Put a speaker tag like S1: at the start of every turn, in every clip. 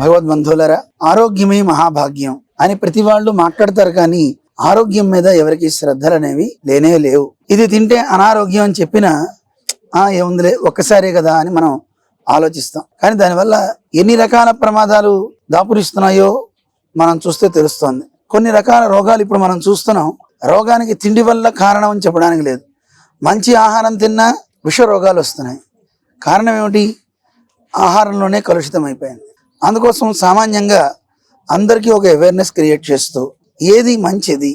S1: భగవద్బంధువులరా ఆరోగ్యమే మహాభాగ్యం అని ప్రతి వాళ్ళు మాట్లాడతారు కానీ ఆరోగ్యం మీద ఎవరికి శ్రద్ధలు అనేవి లేనే లేవు. ఇది తింటే అనారోగ్యం అని చెప్పినా ఆ ఏముందిలే ఒక్కసారే కదా అని మనం ఆలోచిస్తాం. కానీ దానివల్ల ఎన్ని రకాల ప్రమాదాలు దాపురిస్తున్నాయో మనం చూస్తే తెలుస్తోంది. కొన్ని రకాల రోగాలు ఇప్పుడు మనం చూస్తున్నాం. రోగానికి తిండి వల్ల కారణం అని చెప్పడానికి లేదు. మంచి ఆహారం తిన్నా విష రోగాలు వస్తున్నాయి. కారణం ఏమిటి? ఆహారంలోనే కలుషితం అయిపోయింది అందుకోసం సామాన్యంగా అందరికీ ఒక అవేర్నెస్ క్రియేట్ చేస్తూ ఏది మంచిది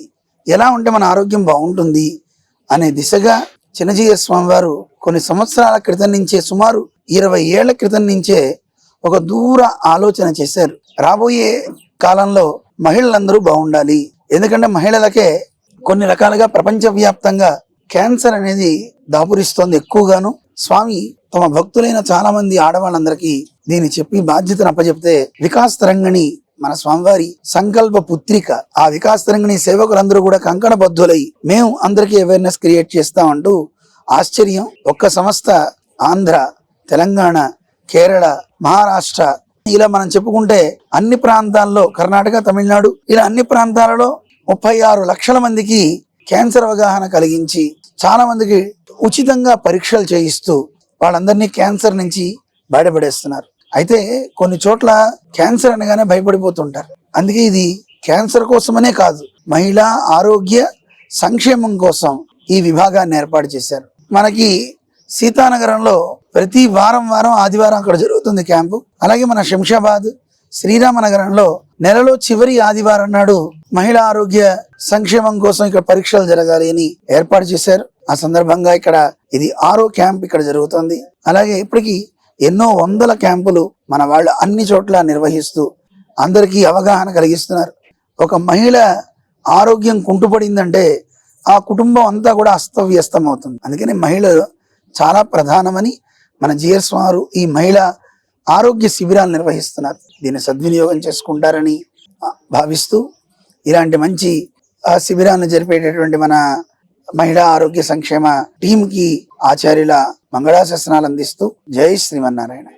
S1: ఎలా ఉంటే మన ఆరోగ్యం బాగుంటుంది అనే దిశగా చిన్నజీయ స్వామి వారు కొన్ని సంవత్సరాల క్రితం నుంచే సుమారు ఇరవై ఏళ్ళ క్రితం నుంచే ఒక దూర ఆలోచన చేశారు. రాబోయే కాలంలో మహిళలందరూ బాగుండాలి. ఎందుకంటే మహిళలకే కొన్ని రకాలుగా ప్రపంచవ్యాప్తంగా క్యాన్సర్ అనేది దాపురిస్తోంది ఎక్కువగాను. స్వామి తమ భక్తులైన చాలా మంది ఆడవాళ్ళందరికీ దీన్ని చెప్పి బాధ్యతను అప్పచెప్తే వికాస్ తరంగిణి మన స్వామివారి సంకల్ప పుత్రిక. ఆ వికాస్ తరంగిణి సేవకులందరూ కూడా కంకణబద్ధులై మేము అందరికీ అవేర్నెస్ క్రియేట్ చేస్తామంటూ ఆశ్చర్యం. ఒక్క సంస్థ ఆంధ్ర తెలంగాణ కేరళ మహారాష్ట్ర ఇలా మనం చెప్పుకుంటే అన్ని ప్రాంతాల్లో కర్ణాటక తమిళనాడు ఇలా అన్ని ప్రాంతాలలో ముప్పై ఆరు లక్షల మందికి క్యాన్సర్ అవగాహన కలిగించి చాలా మందికి ఉచితంగా పరీక్షలు చేయిస్తూ వాళ్ళందరినీ క్యాన్సర్ నుంచి బయటపడేస్తున్నారు. అయితే కొన్ని చోట్ల క్యాన్సర్ అనగానే భయపడిపోతుంటారు. అందుకే ఇది క్యాన్సర్ కోసమనే కాదు మహిళా ఆరోగ్య సంక్షేమం కోసం ఈ విభాగాన్ని ఏర్పాటు చేశారు. మనకి సీతానగరంలో ప్రతి వారం వారం ఆదివారం అక్కడ జరుగుతుంది క్యాంపు. అలాగే మన శంషాబాద్ శ్రీరామనగరంలో నెలలో చివరి ఆదివారం నాడు మహిళా ఆరోగ్య సంక్షేమం కోసం ఇక్కడ పరీక్షలు జరగాలి అని ఏర్పాటు చేశారు. ఆ సందర్భంగా ఇక్కడ ఇది ఆరో క్యాంప్ ఇక్కడ జరుగుతుంది. అలాగే ఇప్పటికీ ఎన్నో వందల క్యాంపులు మన వాళ్ళు అన్ని చోట్ల నిర్వహిస్తూ అందరికీ అవగాహన కలిగిస్తున్నారు. ఒక మహిళ ఆరోగ్యం కుంటుపడిందంటే ఆ కుటుంబం అంతా కూడా అస్తవ్యస్తం అవుతుంది అందుకని మహిళలు చాలా ప్రధానమని మన జిఎస్ వారు ఈ మహిళ ఆరోగ్య శిబిరాలు నిర్వహిస్తున్నారు. దీన్ని సద్వినియోగం చేసుకుంటారని భావిస్తూ ఇలాంటి మంచి ఆ, శిబిరాలను జరిపేటటువంటి మన మహిళా ఆరోగ్య సంక్షేమ టీంకి ఆచార్యుల మంగళాశాసనాలు అందిస్తూ జై శ్రీమన్నారాయణ.